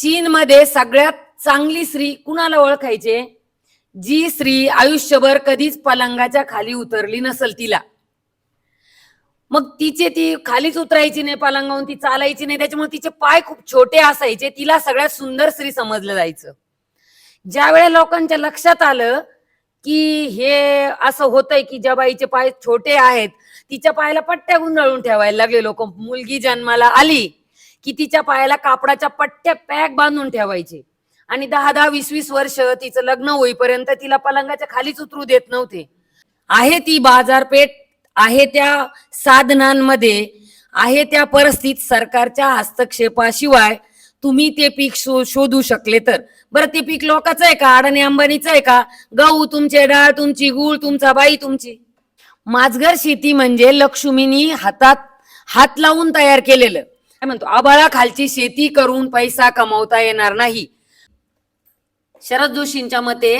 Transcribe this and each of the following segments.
चीनमध्ये सगळ्यात चांगली स्त्री कुणाला ओळखायचे? जी स्त्री आयुष्यभर कधीच पलंगाच्या खाली उतरली नसल तिला. मग तिचे ती खालीच उतरायची नाही पलंगावून ती चालायची नाही. त्याच्यामुळे तिचे पाय खूप छोटे असायचे. तिला सगळ्यात सुंदर स्त्री समजलं जायचं. ज्या वेळेला लोकांच्या लक्षात आलं की हे असं होतंय की ज्या बाईचे पाय छोटे आहेत तिच्या पायाला पट्ट्या गुंडाळून ठेवायला लागले लोक. मुलगी जन्माला आली. की तिच्या पायाला कापडाच्या पट्ट्या पॅक बांधून ठेवायचे. आणि दहा दहा वीस वीस वर्ष तिचं लग्न होईपर्यंत तिला पलंगाच्या खालीच उतरू देत नव्हते. आहे ती बाजारपेठ आहे त्या साधनांमध्ये आहे त्या परिस्थितीत सरकारच्या हस्तक्षेपाशिवाय तुम्ही ते पीक शो- शोधू शकले तर. बरं ते पीक लोकांचं आहे का? अडाणी अंबानीचं आहे का? गहू तुमचे डाळ तुमची गूळ तुमचा बाई तुमची. माजघर शेती म्हणजे लक्ष्मीनी हातात हात लावून तयार केलेलं. काय म्हणतो? आबाळाखालची शेती करून पैसा कमावता येणार नाही. शरद जोशींच्या मते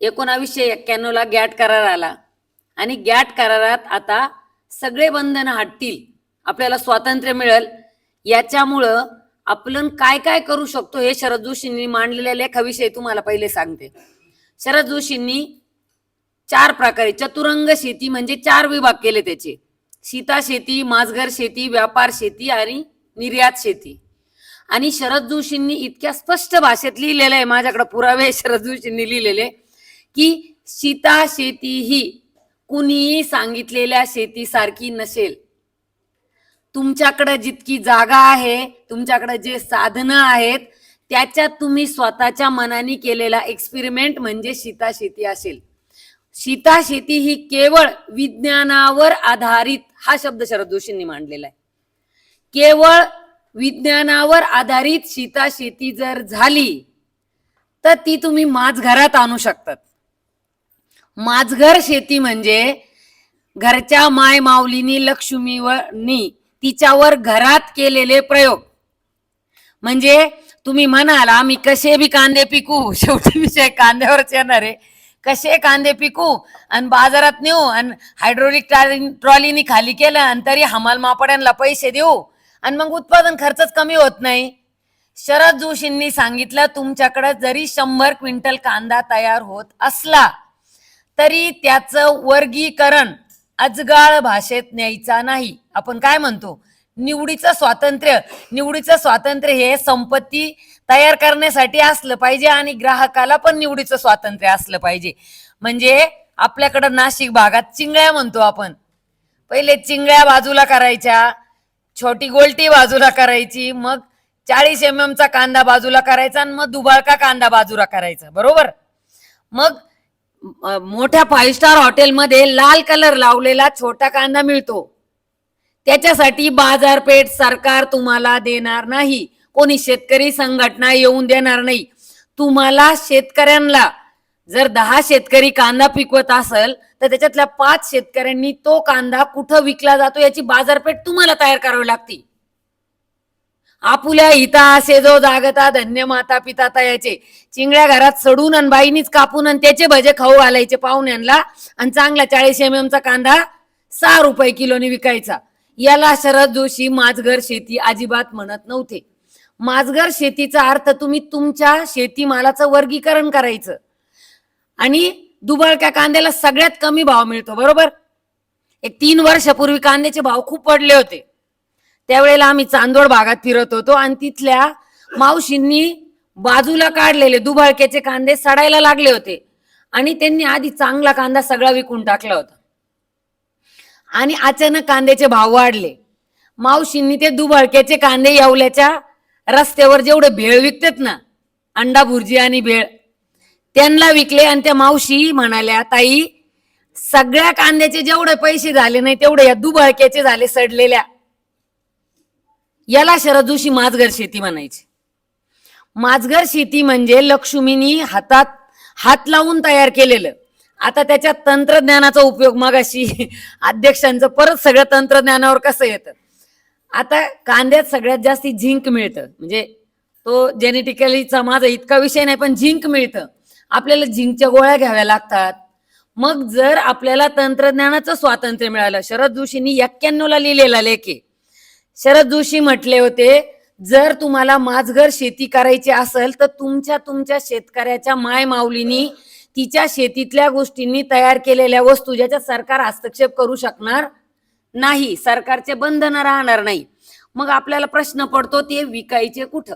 एकोणावीसशे एक्क्याण्णव ला गॅट करार आला. आणि गॅट करारात आता सगळे बंधन हटतील. आपल्याला स्वातंत्र्य मिळेल. याच्यामुळं आपण काय काय करू शकतो हे शरद जोशींनी मांडलेल्या लेखाविषयी तुम्हाला पहिले सांगते. शरद जोशींनी चार प्रकारे चतुरंग शेती म्हणजे चार विभाग केले त्याचे. सीता शेती माजघर शेती व्यापार शेती आणि निर्यात शेती. आणि शरद जोशींनी इतक्या स्पष्ट भाषेत लिहिलेलं आहे माझ्याकडे पुरावे शरद जोशींनी लिहिलेले की सीता शेती ही कुणीही सांगितलेल्या शेतीसारखी नसेल. तुमच्याकडे जितकी जागा आहे तुमच्याकडे जे साधनं आहेत त्याच्यात तुम्ही स्वतःच्या मनाने केलेला एक्सपेरिमेंट म्हणजे सीता शेती असेल. सीता शेती ही केवळ विज्ञानावर आधारित हा शब्द शरद जोशींनी मांडलेला आहे. केवळ विज्ञानावर आधारित सीता शेती जर झाली तर ती तुम्ही माझघरात आणू शकतात. माझघर शेती म्हणजे घरच्या माय माऊलीनी लक्ष्मीवरनी तिच्यावर घरात केलेले प्रयोग. म्हणजे तुम्ही म्हणाल आम्ही कसे बी कांदे पिकू? शेवटी विषय कांद्यावरच येणार आहे. कसे कांदे पिकू? आणि बाजारात नेऊ आणि हायड्रोलिक ट्रॉलीनी खाली केलं आणि तरी हमाल मापड्यांना पैसे देऊ आणि मग उत्पादन खर्चच कमी होत नाही. शरद जोशींनी सांगितलं तुमच्याकडे जरी शंभर क्विंटल कांदा तयार होत असला तरी त्याचं वर्गीकरण अजगाळ भाषेत न्यायचा नाही. आपण काय म्हणतो? निवडीचं स्वातंत्र्य निवडीचं स्वातंत्र्य हे संपत्ती तयार करण्यासाठी असलं पाहिजे आणि ग्राहकाला पण निवडीचं स्वातंत्र्य असलं पाहिजे. म्हणजे आपल्याकडं नाशिक भागात चिंगळ्या म्हणतो आपण. पहिले चिंगळ्या बाजूला करायच्या छोटी गोलटी बाजूला करायची मग चाळीस एम चा कांदा बाजूला करायचा आणि मग दुबाळका कांदा बाजूला करायचा. बरोबर? मग मोठ्या फाईव्ह स्टार हॉटेलमध्ये लाल कलर लावलेला छोटा कांदा मिळतो. त्याच्यासाठी बाजारपेठ सरकार तुम्हाला देणार नाही. कोणी शेतकरी संघटना येऊन देणार नाही. तुम्हाला शेतकऱ्यांना जर दहा शेतकरी कांदा पिकवत असेल तर त्याच्यातल्या पाच शेतकऱ्यांनी तो कांदा कुठं विकला जातो याची बाजारपेठ तुम्हाला तयार करावी लागते. आपुल्या हिता असे जो जागता धन्य माता पिता तयाचे. चिंगड्या घरात सडून आणि बाईनीच कापून आणि त्याचे भजे खाऊ घालायचे पाहुण्यांना आणि चांगला चाळीस एम चा कांदा सहा रुपये किलोने विकायचा. याला शरद जोशी माझघर शेती अजिबात म्हणत नव्हते. माझघर शेतीचा अर्थ तुम्ही तुमच्या शेतीमालाचं वर्गीकरण करायचं. आणि दुबळक्या कांद्याला सगळ्यात कमी भाव मिळतो बरोबर? एक तीन वर्षापूर्वी कांद्याचे भाव खूप पडले होते. त्यावेळेला आम्ही चांदोड भागात फिरत होतो आणि तिथल्या मावशींनी बाजूला काढलेले दुबळक्याचे कांदे सडायला लागले होते आणि त्यांनी आधी चांगला कांदा सगळा विकून टाकला होता. आणि अचानक कांद्याचे भाव वाढले. मावशींनी ते दुबळक्याचे कांदे यावल्याच्या रस्त्यावर जेवढे भेळ विकतात ना अंडा भुर्जी आणि भेळ त्यांना विकले आणि त्या मावशी म्हणाल्या ताई सगळ्या कांद्याचे जेवढे पैसे झाले नाही तेवढे या दुबळक्याचे झाले सडलेल्या. याला शरद जोशी माझघर शेती म्हणायची. माझघर शेती म्हणजे लक्ष्मीनी हातात हात लावून तयार केलेलं. आता त्याच्या तंत्रज्ञानाचा उपयोग मगाशी अध्यक्षांचं परत सगळं तंत्रज्ञानावर कसं येतं? आता कांद्यात सगळ्यात जास्ती झिंक मिळतं. म्हणजे तो जेनेटिकलीचा माझा इतका विषय नाही पण झिंक मिळतं. आपल्याला झिंकच्या गोळ्या घ्याव्या लागतात. मग जर आपल्याला तंत्रज्ञानाचं स्वातंत्र्य मिळालं शरद जोशींनी एक्क्याण्णवला लिहिलेला लेख आहे. शरद जोशी म्हटले होते जर तुम्हाला माझघर शेती करायची असेल तर तुमच्या तुमच्या शेतकऱ्याच्या माय माऊलीनी तिच्या शेतीतल्या गोष्टींनी तयार केलेल्या वस्तू ज्याच्यात सरकार हस्तक्षेप करू शकणार नाही सरकारचे बंधन राहणार नाही. मग आपल्याला प्रश्न पडतो ते विकायचे कुठं?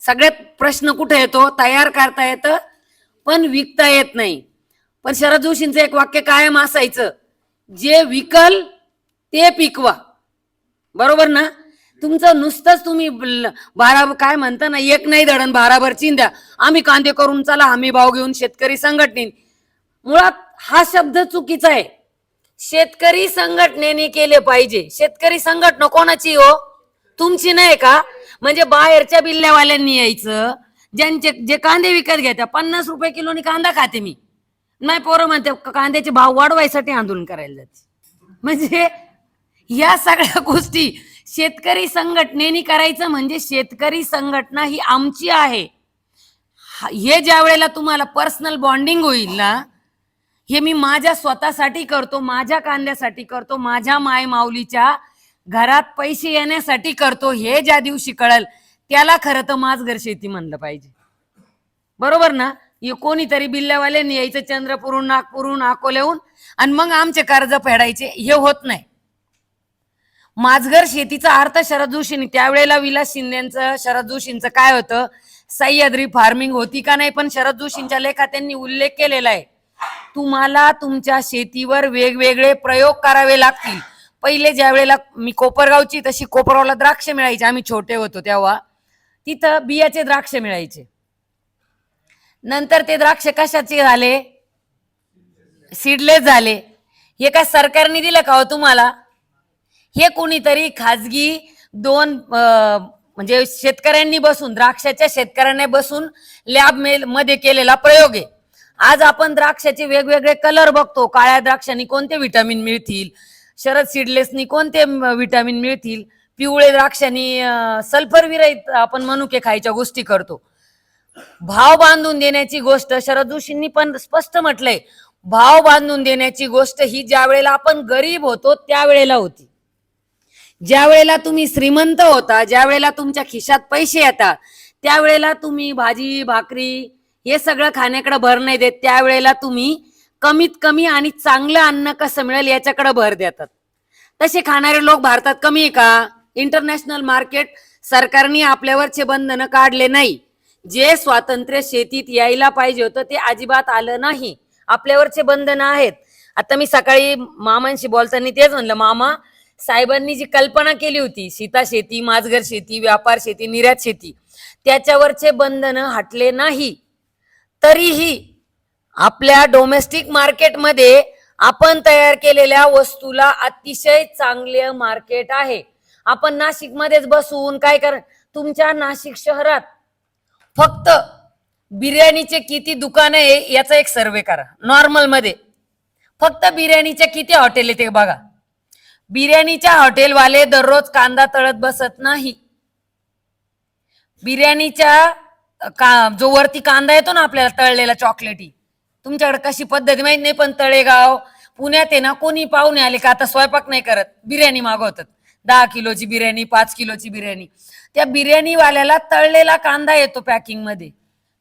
सगळ्यात प्रश्न कुठे येतो? तयार करता येतं पण विकता येत नाही. पण शरद जोशींचं एक वाक्य कायम असायचं जे विकल ते पिकवा. बरोबर ना? तुमचं नुसतंच तुम्ही बारा काय म्हणता ना एक नाही दडण बाराभर चिंध्या. आम्ही कांदे करून चला आम्ही भाव घेऊन शेतकरी संघटने मुळात हा शब्द चुकीचा आहे. शेतकरी संघटनेने केले पाहिजे. शेतकरी संघटना कोणाची हो? तुमची नाही का? म्हणजे बाहेरच्या बिल्ल्यावाल्यांनी यायचं. ज्यांचे जे कांदे विकत घेतात पन्नास रुपये किलोनी कांदा खाते मी. नाही पोरं म्हणते कांद्याचे भाव वाढवायसाठी आंदोलन करायला जाते. म्हणजे या सगळ्या गोष्टी शेतकरी संघटनेने करायचं म्हणजे शेतकरी संघटना ही आमची आहे. हा- हे ज्या वेळेला तुम्हाला पर्सनल बॉन्डिंग होईल ना हे मी माझ्या स्वतःसाठी करतो माझ्या कांद्यासाठी करतो माझ्या माय माऊलीच्या घरात पैसे येण्यासाठी करतो हे ज्या दिवशी कळल त्याला खरं तर माझघर शेती म्हणलं पाहिजे. बरोबर ना? हे कोणीतरी बिल्ल्यावाल्यांनी यायचं चंद्रपूरून नागपूरून अकोल्याहून आणि मग आमचे कर्ज फेडायचे हे होत नाही. माझघर शेतीचा अर्थ शरद जोशींनी त्यावेळेला विलास शिंदेचं शरद जोशींचं काय होतं? सह्याद्री फार्मिंग होती का नाही? पण शरद जोशींच्या लेखात त्यांनी उल्लेख केलेला आहे. तुम्हाला तुमच्या शेतीवर वेगवेगळे प्रयोग करावे लागतील. पहिले ज्या वेळेला मी कोपरगावची तशी कोपरगावला द्राक्ष मिळायची. आम्ही छोटे होतो तेव्हा. तिथं बियाचे द्राक्ष मिळायचे. नंतर ते द्राक्ष कशाचे झाले? सीडलेस झाले. हे काय सरकारने दिलं का हो तुम्हाला? हे कोणीतरी खाजगी दोन म्हणजे शेतकऱ्यांनी बसून द्राक्षाच्या शेतकऱ्यांनी बसून लॅबमध्ये केलेला प्रयोग आहे. आज आपण द्राक्षाचे वेगवेगळे कलर बघतो. काळ्या द्राक्षांनी कोणते विटामिन मिळतील? शरद सीडलेसनी कोणते विटामिन मिळतील? पिवळे द्राक्षांनी सल्फर विरहित आपण मनुके खायच्या गोष्टी करतो. भाव बांधून देण्याची गोष्ट शरद जोशींनी पण स्पष्ट म्हटलंय. भाव बांधून देण्याची गोष्ट ही ज्या वेळेला आपण गरीब होतो त्यावेळेला होती. ज्या वेळेला तुम्ही श्रीमंत होता ज्या वेळेला तुमच्या खिशात पैसे येतात त्यावेळेला तुम्ही भाजी भाकरी हे सगळं खाण्याकडे भर नाही देत त्यावेळेला तुम्ही कमीत कमी आणि चांगलं अन्न कसं मिळेल याच्याकडे भर देतात. तसे खाणारे लोक भारतात कमी आहे का? इंटरनॅशनल मार्केट सरकारने आपल्यावरचे बंधनं काढले नाही. जे स्वातंत्र्य शेतीत यायला पाहिजे होतं ते अजिबात आलं नाही. आपल्यावरचे बंधनं आहेत. आता मी सकाळी मामांशी बोलताना तेच म्हणलं मामा साहेबांनी जी कल्पना केली होती सीता शेती माजघर शेती व्यापार शेती निर्यात शेती त्याच्यावरचे बंधनं हटले नाही. तरीही आपल्या डोमेस्टिक मार्केटमध्ये आपण तयार केलेल्या वस्तूला अतिशय चांगले मार्केट आहे. आपण नाशिक मध्येच बसून काय कर तुमच्या नाशिक शहरात फक्त बिर्याणीचे किती दुकान आहे याचा एक सर्वे करा नॉर्मलमध्ये. फक्त बिर्याणीचे किती हॉटेल आहे ते बघा. बिर्याणीच्या हॉटेलवाले दररोज कांदा तळत बसत नाही. बिर्याणीच्या का जो वरती कांदा येतो ना आपल्याला तळलेला चॉकलेटी तुमच्याकडे कशी पद्धत माहीत नाही पण तळेगाव पुण्यात आहे ना कोणी पाहुणे आले का आता स्वयंपाक नाही करत बिर्याणी मागवतात. दहा किलोची बिर्याणी पाच किलोची बिर्याणी. त्या बिर्याणीवाल्याला तळलेला कांदा येतो पॅकिंगमध्ये.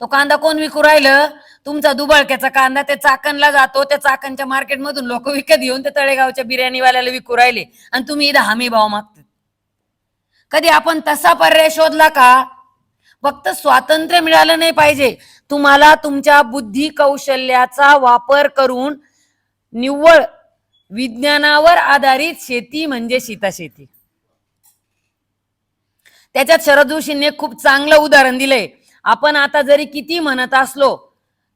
तो कांदा कोण विकू राहिलं? तुमचा दुबळक्याचा कांदा ते चाकणला जातो त्या चाकणच्या मार्केटमधून लोक विकत घेऊन त्या तळेगावच्या बिर्याणीवाल्याला विकू राहिले. आणि तुम्ही इथं हमी भाव मागतात कधी आपण तसा पर्याय शोधला का? फक्त स्वातंत्र्य मिळालं नाही पाहिजे. तुम्हाला तुमच्या बुद्धी कौशल्याचा वापर करून निव्वळ विज्ञानावर आधारित शेती म्हणजे शेती त्याच्यात शरद जोशींनी खूप चांगलं उदाहरण दिलंय. आपण आता जरी किती म्हणत असलो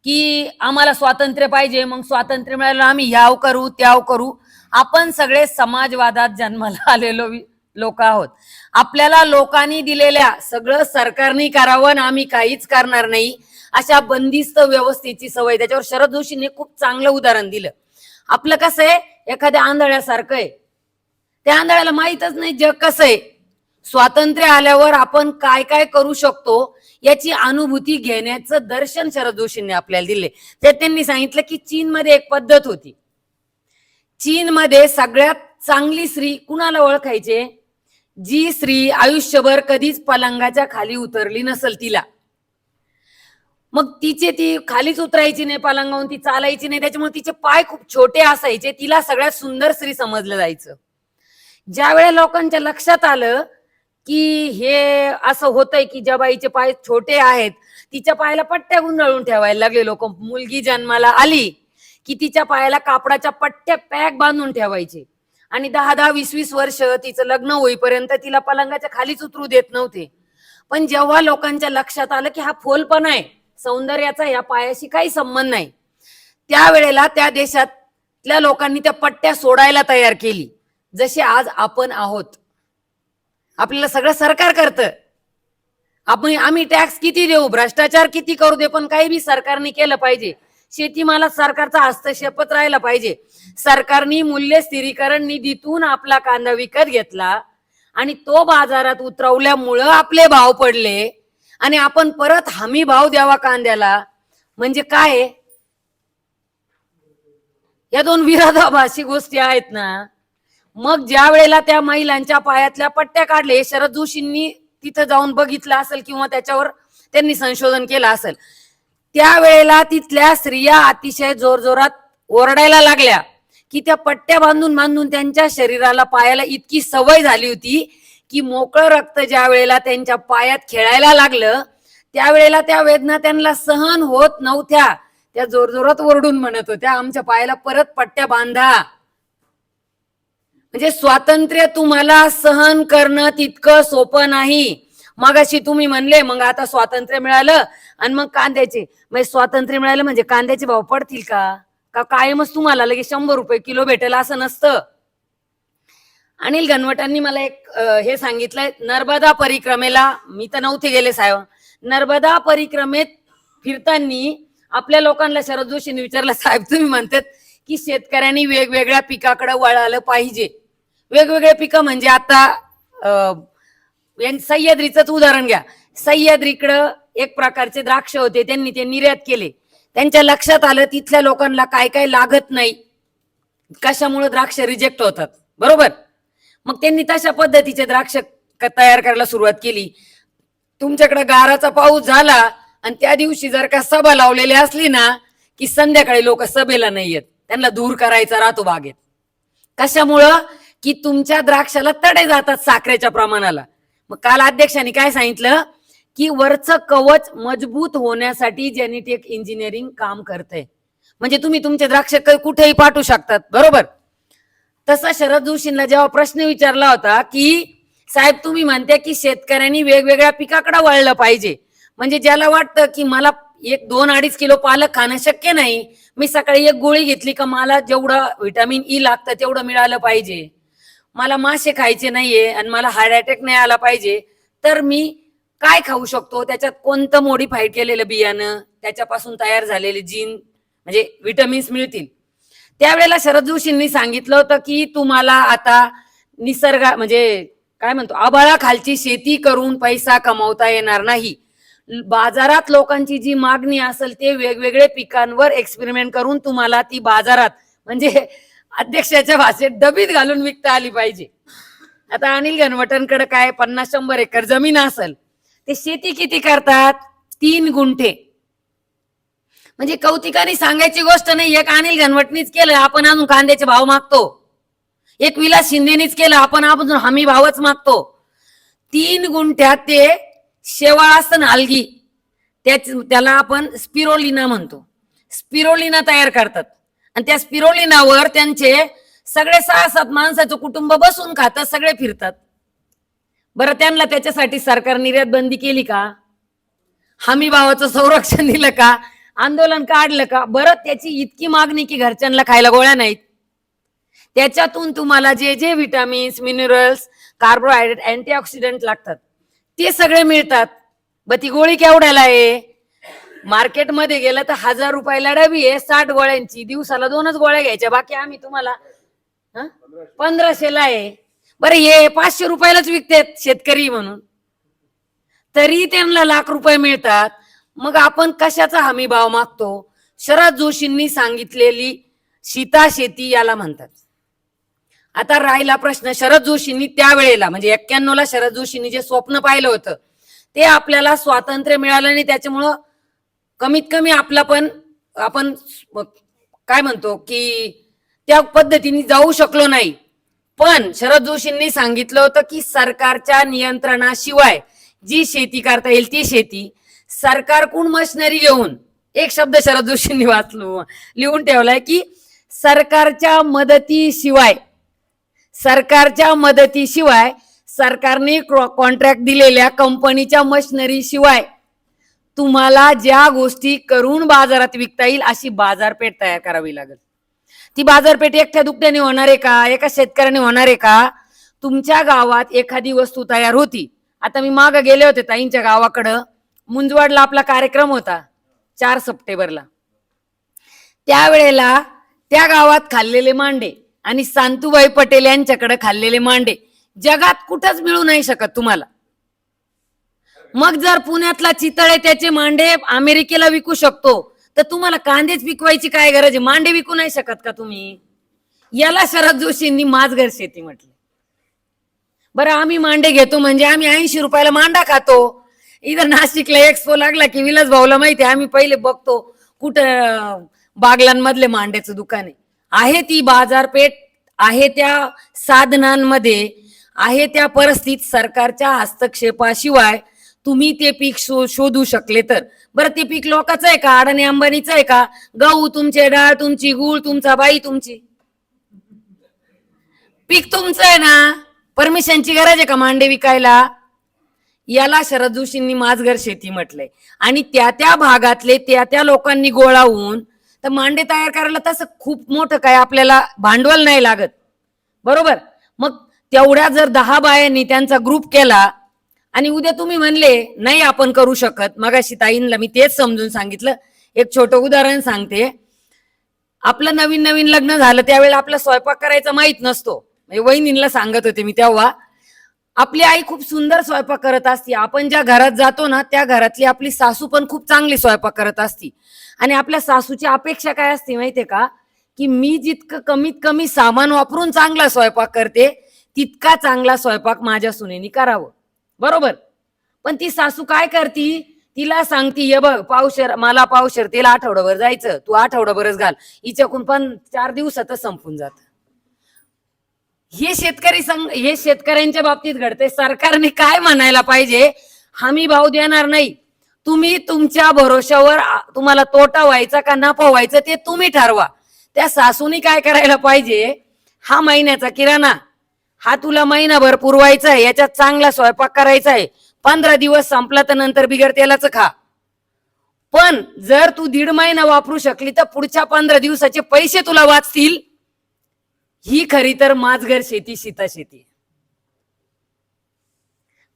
की आम्हाला स्वातंत्र्य पाहिजे मग स्वातंत्र्य मिळालं आम्ही याव करू त्याव करू. आपण सगळे समाजवादात जन्माला आलेलो लोक आहोत. आपल्याला लोकांनी दिलेल्या सगळं सरकारने करावं आणि आम्ही काहीच करणार नाही अशा बंदिस्त व्यवस्थेची सवय. त्याच्यावर शरद जोशींनी खूप चांगलं उदाहरण दिलं. आपलं कसं आहे? एखाद्या आंधळ्यासारखं आहे. त्या आंधळ्याला माहीतच नाही जग कसं आहे. स्वातंत्र्य आल्यावर आपण काय काय करू शकतो याची अनुभूती घेण्याचं दर्शन शरद जोशींनी आपल्याला दिले. ते त्यांनी सांगितलं की चीनमध्ये एक पद्धत होती. चीनमध्ये सगळ्यात चांगली स्त्री कुणाला ओळखायचे? जी स्त्री आयुष्यभर कधीच पलंगाच्या खाली उतरली नसल तिला. मग तिचे ती खालीच उतरायची नाही पलंगावून ती चालायची नाही त्याच्यामुळे तिचे पाय खूप छोटे असायचे तिला सगळ्यात सुंदर स्त्री समजलं जायचं. ज्या वेळेला लोकांच्या लक्षात आलं की हे असं होतंय की ज्या बाईचे पाय छोटे आहेत तिच्या पायाला पट्ट्या गुंडाळून ठेवायला लागले लोक. मुलगी जन्माला आली की तिच्या पायाला कापडाच्या पट्ट्या पॅक बांधून ठेवायचे. आणि दहा दहा वीस वीस वर्ष तिचं लग्न होईपर्यंत तिला पलंगाच्या खालीच उतरू देत नव्हते. पण जेव्हा लोकांच्या लक्षात आलं की हा फोलपणा आहे सौंदर्याचा या पायाशी काही संबंध नाही. त्यावेळेला त्या देशातल्या लोकांनी त्या पट्ट्या सोडायला तयार केली. जसे आज आपण आहोत. आपल्याला सगळं सरकार करतं. आपण आम्ही टॅक्स किती देऊ? भ्रष्टाचार किती करू दे? पण काही बी सरकारने केलं पाहिजे. शेतीमालात सरकारचा हस्तक्षेपच राहिला पाहिजे. सरकारने मूल्य स्थिरीकरण निधीतून आपला कांदा विकत घेतला आणि तो बाजारात उतरवल्यामुळं आपले भाव पडले आणि आपण परत हमी भाव द्यावा कांद्याला. म्हणजे काय? या दोन विरोधाभाषी गोष्टी आहेत ना. मग ज्या वेळेला त्या महिलांच्या पायातल्या पट्ट्या काढले शरद जोशींनी तिथं जाऊन बघितलं असेल किंवा त्याच्यावर त्यांनी संशोधन केलं असेल त्यावेळेला तिथल्या स्त्रिया अतिशय जोरजोरात ओरडायला लागल्या की त्या पट्ट्या बांधून बांधून त्यांच्या शरीराला पायाला इतकी सवय झाली होती की मोकळं रक्त ज्या वेळेला त्यांच्या पायात खेळायला लागलं त्यावेळेला त्या वेदना त्यांना सहन होत नव्हत्या. त्या जोरजोरात ओरडून म्हणत होत्या आमच्या पायाला परत पट्ट्या बांधा. म्हणजे स्वातंत्र्य तुम्हाला सहन करणं तितकं सोपं नाही. मगाशी तुम्ही म्हणले मग आता स्वातंत्र्य मिळालं आणि मग कांद्याचे. म्हणजे स्वातंत्र्य मिळालं म्हणजे कांद्याचे भाव पडतील का? का कायमच तुम्हाला लगेच शंभर रुपये किलो भेटेल असं नसतं. अनिल घनवटांनी मला एक हे सांगितलंय नर्मदा परिक्रमेला मी तर नव्हते गेले साहेब. नर्मदा परिक्रमेत फिरताना आपल्या लोकांना शरद जोशींनी विचारलं साहेब तुम्ही म्हणतात की शेतकऱ्यांनी वेगवेगळ्या पिकाकडे वळालं पाहिजे. वेगवेगळे पिकं म्हणजे आता सह्याद्रीचंच उदाहरण घ्या. सह्याद्रीकडं एक प्रकारचे द्राक्ष होते त्यांनी ते निर्यात केले. त्यांच्या लक्षात आलं तिथल्या लोकांना काय काय लागत नाही. कशामुळे द्राक्ष रिजेक्ट होतात. बरोबर? मग त्यांनी तशा पद्धतीचे द्राक्ष तयार करायला सुरुवात केली. तुमच्याकडे गाराचा पाऊस झाला आणि त्या दिवशी जर का सभा लावलेली असली ना की संध्याकाळी लोक सभेला नाही येत. त्यांना दूर करायचा राहतो बागेत कशामुळं? की तुमच्या द्राक्षाला तडे जातात साखरेच्या प्रमाणाला. मग काल अध्यक्षांनी काय सांगितलं? की वरचं कवच मजबूत होण्यासाठी जेनेटिक इंजिनिअरिंग काम करते म्हणजे तुम्ही तुमचे द्राक्ष कुठेही पाठवू शकतात. बरोबर? तसा शरद जोशींना जेव्हा प्रश्न विचारला होता की साहेब तुम्ही म्हणते की शेतकऱ्यांनी वेगवेगळ्या पिकाकडे वळलं पाहिजे. म्हणजे ज्याला वाटतं की मला एक दोन अडीच किलो पालक खाणं शक्य नाही. मी सकाळी एक गोळी घेतली का मला जेवढं व्हिटॅमिन ई लागतं तेवढं मिळालं पाहिजे. मला मासे खायचे नाहीये आणि मला हार्ट अटॅक नाही आला पाहिजे तर मी काय खाऊ शकतो? त्याच्यात कोणतं मॉडिफाईड केलेलं बियाणं? त्याच्यापासून तयार झालेले जीन म्हणजे विटॅमिन्स मिळतील. त्यावेळेला शरद जोशींनी सांगितलं होतं की तुम्हाला आता निसर्गा म्हणजे काय म्हणतो आबाळाखालची शेती करून पैसा कमावता येणार नाही. बाजारात लोकांची जी मागणी असेल ते वेगवेगळे पिकांवर एक्सपेरिमेंट करून तुम्हाला ती बाजारात म्हणजे अध्यक्षाच्या भाषेत डबीत घालून विकता आली पाहिजे. आता अनिल घनवटनकडे काय पन्नास शंभर एकर जमीन असेल ते शेती किती करतात? तीन गुंठे. म्हणजे कौतिकाने सांगायची गोष्ट नाही एक अनिल घनवटनीच केलं आपण अजून कांद्याचे भाव मागतो. एक विलास शिंदेनीच केलं आपण अजून हमी भावच मागतो. तीन गुंठ्यात ते शेवाळ असतं ना अलगी त्याच त्याला आपण स्पिरोलिना म्हणतो. स्पिरोलिना तयार करतात. आणि त्या स्पिरोलिनावर त्यांचे सगळे सहा सात माणसाचं कुटुंब बसून खातात सगळे फिरतात. बरं त्यांना त्याच्यासाठी सरकार निर्यात बंदी केली का? हमी भावाचं संरक्षण दिलं का? आंदोलन काढलं का? बरं त्याची इतकी मागणी की घरच्यांना खायला गोळ्या नाहीत. त्याच्यातून तुम्हाला जे जे विटामिन्स मिनरल्स कार्बोहायड्रेट अँटीऑक्सिडंट लागतात ते सगळे मिळतात. ब ती गोळी केवढ्याला आहे? मार्केटमध्ये गेलं तर हजार रुपयाला डबी आहे साठ गोळ्यांची. दिवसाला दोनच गोळ्या घ्यायच्या बाकी आम्ही तुम्हाला पंधराशेला आहे. बरं हे पाचशे रुपयालाच विकतात शेतकरी म्हणून. तरी त्यांना लाख रुपये मिळतात. मग आपण कशाचा हमी भाव मागतो? शरद जोशींनी सांगितलेली सीता शेती याला म्हणतात. आता राहिला प्रश्न शरद जोशींनी त्यावेळेला म्हणजे एक्क्याण्णव ला शरद जोशींनी जे स्वप्न पाहिलं होतं ते आपल्याला स्वातंत्र्य मिळालं नाही त्याच्यामुळं कमीत कमी आपला पण आपण काय म्हणतो की त्या पद्धतीने जाऊ शकलो नाही. पण शरद जोशींनी सांगितलं होतं की सरकारच्या नियंत्रणाशिवाय जी शेती करता येईल ती शेती सरकारकडून मशिनरी घेऊन एक शब्द शरद जोशींनी वाचलो लिहून ठेवलाय की सरकारच्या मदतीशिवाय सरकारच्या मदतीशिवाय सरकारने कॉन्ट्रॅक्ट दिलेल्या कंपनीच्या मशिनरी शिवाय तुम्हाला ज्या गोष्टी करून बाजारात विकता येईल अशी बाजारपेठ तयार करावी लागेल. ती बाजारपेठ एकट्या दुकट्याने होणार आहे का? एका शेतकऱ्याने होणार आहे का? तुमच्या गावात एखादी वस्तू तयार होती. आता मी माग गेले होते ताईंच्या गावाकडं. मुंजवाडला आपला कार्यक्रम होता चार सप्टेंबरला. त्यावेळेला त्या गावात खाल्लेले मांडे आणि सांतुबाई पटेल यांच्याकडे खाल्लेले मांडे. जगात कुठंच मिळू नाही शकत तुम्हाला. मग जर पुण्यातला चितळे त्याचे मांडे अमेरिकेला विकू शकतो तर तुम्हाला कांदेच विकवायची काय गरज आहे? मांडे विकू नाही शकत का तुम्ही? याला शरद जोशींनी माझघर शेती म्हटली. बरं आम्ही मांडे घेतो म्हणजे आम्ही ऐंशी रुपयाला मांडा खातो. इथं नाशिकला एक्सपो लागला की विलास भाऊला माहिती आहे, आम्ही पहिले बघतो कुठं बागलांमधले मांड्याचं दुकान आहे. आहे ती बाजारपेठ आहे त्या साधनांमध्ये आहे त्या परिस्थितीत सरकारच्या हस्तक्षेपाशिवाय तुम्ही ते पीक शो शोधू शकले तर. बरं ते पीक लोकांचं आहे का? अडाणी अंबानीचं आहे का? गहू तुमचे डाळ तुमची गुळ तुमचा बाई तुमची. पीक तुमचं आहे ना? परमिशनची गरज आहे का मांडे विकायला? याला शरद जोशींनी माझघर शेती म्हटलंय. आणि त्या त्या भागातले त्या त्या लोकांनी गोळा होऊन तर मांडे तयार करायला तसं खूप मोठं काय आपल्याला भांडवल नाही लागत. बरोबर? मग तेवढ्या जर दहा बायांनी त्यांचा ग्रुप केला आणि उद्या तुम्ही म्हणले नाही आपण करू शकत. मगाशी ताईंना मी तेच समजून सांगितलं. एक छोटं उदाहरण सांगते. आपलं नवीन नवीन लग्न झालं त्यावेळेला आपला स्वयंपाक करायचा माहीत नसतो. म्हणजे वहिनींना सांगत होते मी तेव्हा आपली आई खूप सुंदर स्वयंपाक करत असते. आपण ज्या घरात जातो ना त्या घरातली आपली सासू पण खूप चांगली स्वयंपाक करत असती. आणि आपल्या सासूची अपेक्षा काय असते माहितीये का? की मी जितकं कमीत कमी सामान वापरून चांगला स्वयंपाक करते तितका चांगला स्वयंपाक माझ्या सुनेनी करावं. बरोबर. पण ती सासू काय करती? तिला सांगती ये बघ पावशर मला पावशर तिला आठवड्याभर जायचं. तू आठवड्याभरच घाल. हिच्याकून पण चार दिवसातच संपून जात. हे शेतकरी संघ हे शेतकऱ्यांच्या बाबतीत घडते सरकारने काय म्हणायला पाहिजे? हमी भाव देणार नाही. तुम्ही तुमच्या भरोशावर तुम्हाला तोटा व्हायचा का नफा व्हायचा ते तुम्ही ठरवा. त्या सासूनी काय करायला पाहिजे? हा महिन्याचा किराणा. हा तुला महिनाभर पुरवायचा आहे याच्यात चांगला स्वयंपाक करायचा आहे पंधरा दिवस संपला तर नंतर बिगर तेलाच खा. पण जर तू दीड महिना वापरू शकली तर पुढच्या पंधरा दिवसाचे पैसे तुला वाचतील. ही खरी तर माझघर शेती सीता शेती.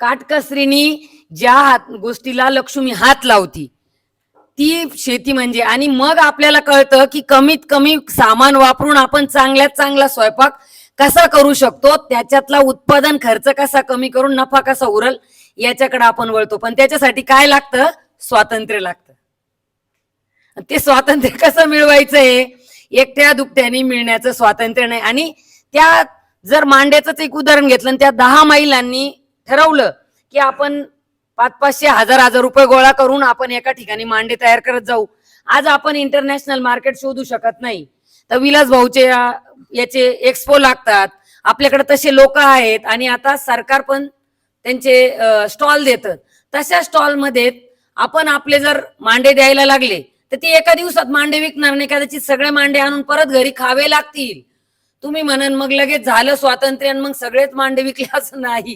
काटकसरीनी ज्या हात गोष्टीला लक्ष्मी हात लावती ती शेती म्हणजे आणि मग आपल्याला कळतं की कमीत कमी सामान वापरून आपण चांगल्यात चांगला स्वयंपाक कसा करू शकतो त्याच्यातला उत्पादन खर्च कसा कमी करून नफा कसा उरल याच्याकडे आपण वळतो. पण त्याच्यासाठी काय लागतं? स्वातंत्र्य लागतं. ते स्वातंत्र्य कसं मिळवायचं आहे एकट्या दुकट्याने मिळण्याचं स्वातंत्र्य नाही. आणि त्या जर मांड्याचंच एक उदाहरण घेतलं आणि त्या दहा महिलांनी ठरवलं की आपण पाच पाचशे हजार हजार रुपये गोळा करून आपण एका ठिकाणी मांडे तयार करत जाऊ. आज आपण इंटरनॅशनल मार्केट शोधू शकत नाही. तर विलास भाऊचे याचे एक्सपो लागतात. आपल्याकडे तसे लोक आहेत आणि आता सरकार पण त्यांचे स्टॉल देत. तशा स्टॉलमध्ये आपण आपले जर मांडे द्यायला लागले तर ते एका दिवसात मांडे विकणार नाही. कदाचित सगळे मांडे आणून परत घरी खावे लागतील. तुम्ही म्हणन मग लगेच झालं स्वातंत्र्य आणि मग सगळेच मांडे विकले. असं नाही.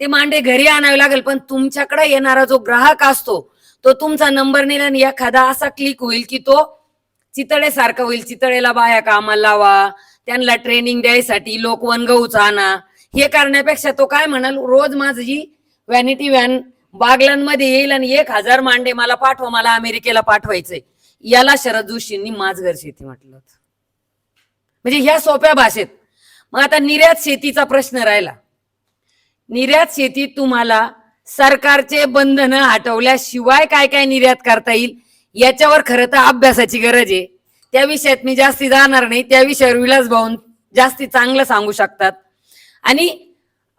ते मांडे घरी आणावे लागेल पण तुमच्याकडे येणारा जो ग्राहक असतो तो तुमचा नंबर नेला आणि एखादा असा क्लिक होईल की तो चितळे सारखं होईल चितळेला बाया कामाला लावा त्यांना ट्रेनिंग द्यायसाठी लोकवन गहूचा आणा. हे करण्यापेक्षा तो काय म्हणाल रोज माझी व्हॅनिटी व्हॅन बागलांमध्ये येईल आणि एक हजार मांडे मला पाठवा मला अमेरिकेला पाठवायचंय. याला शरद जोशींनी माझघर शेती म्हटलं म्हणजे ह्या सोप्या भाषेत. मग आता निर्यात शेतीचा प्रश्न राहिला. निर्यात शेतीत तुम्हाला सरकारचे बंधन हटवल्याशिवाय काय काय निर्यात करता येईल? याच्यावर खरं तर अभ्यासाची गरज आहे. त्या विषयात मी जास्ती जाणार नाही त्या विषयावर विलास भाऊन जास्ती चांगलं सांगू शकतात. आणि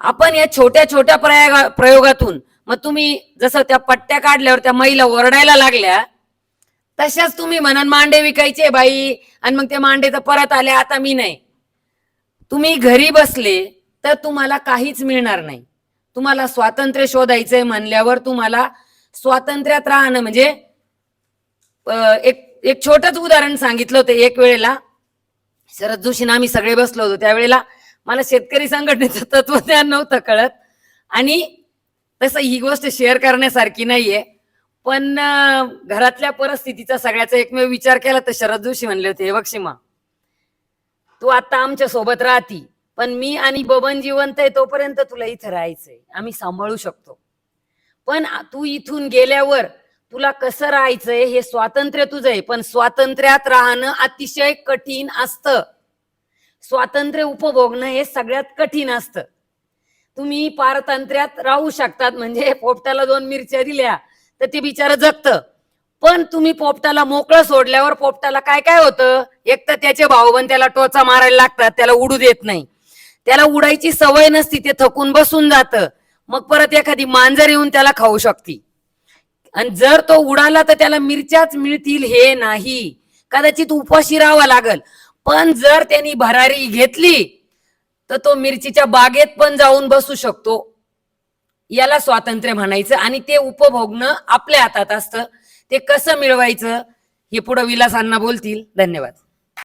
आपण या छोट्या छोट्या प्रयागा प्रयोगातून मग तुम्ही जसं त्या पट्ट्या काढल्यावर त्या महिला ओरडायला लागल्या तशाच तुम्ही म्हणा मांडे विकायचे बाई आणि मग ते मांडे तर परत आले आता मी नाही. तुम्ही घरी बसले तर तुम्हाला काहीच मिळणार नाही. तुम्हाला स्वातंत्र्य शोधायचंय म्हणल्यावर तुम्हाला स्वातंत्र्यात राहणं म्हणजे एक एक छोटच उदाहरण सांगितलं होतं एक वेळेला. शरद जोशीनं आम्ही सगळे बसलो होतो. त्यावेळेला मला शेतकरी संघटनेचं तत्वज्ञान नव्हतं कळत. आणि तसं ही गोष्ट शेअर करण्यासारखी नाहीये. पण घरातल्या परिस्थितीचा सगळ्याचा एकमेव विचार केला तर शरद जोशी म्हणले होते हे बक्षिमा तू आता आमच्यासोबत राहती पण मी आणि बबन जिवंत आहे तोपर्यंत तुला इथं राहायचंय. आम्ही सांभाळू शकतो. पण तू इथून गेल्यावर तुला कसं राहायचंय हे स्वातंत्र्य तुझं आहे पण स्वातंत्र्यात राहणं अतिशय कठीण असतं. स्वातंत्र्य उपभोगणं हे सगळ्यात कठीण असतं. तुम्ही पारतंत्र्यात राहू शकतात म्हणजे पोपटाला दोन मिरच्या दिल्या तर ते बिचारं जगतं. पण तुम्ही पोपटाला मोकळं सोडल्यावर पोपटाला काय काय होतं? एक तर त्याचे भाऊबंद त्याला टोचा मारायला लागतात त्याला उडू देत नाही. त्याला उडायची सवय नसती ते थकून बसून जातं. मग परत एखादी मांजर येऊन त्याला खाऊ शकती. आणि जर तो उडाला तर त्याला मिरच्याच मिळतील हे नाही. कदाचित उपाशी राहावा लागल. पण जर त्यांनी भरारी घेतली तर तो मिरचीच्या बागेत पण जाऊन बसू शकतो. याला स्वातंत्र्य म्हणायचं आणि ते उपभोगणं आपल्या हातात असतं. ते कसं मिळवायचं हे पुढे विलासांना बोलतील. धन्यवाद.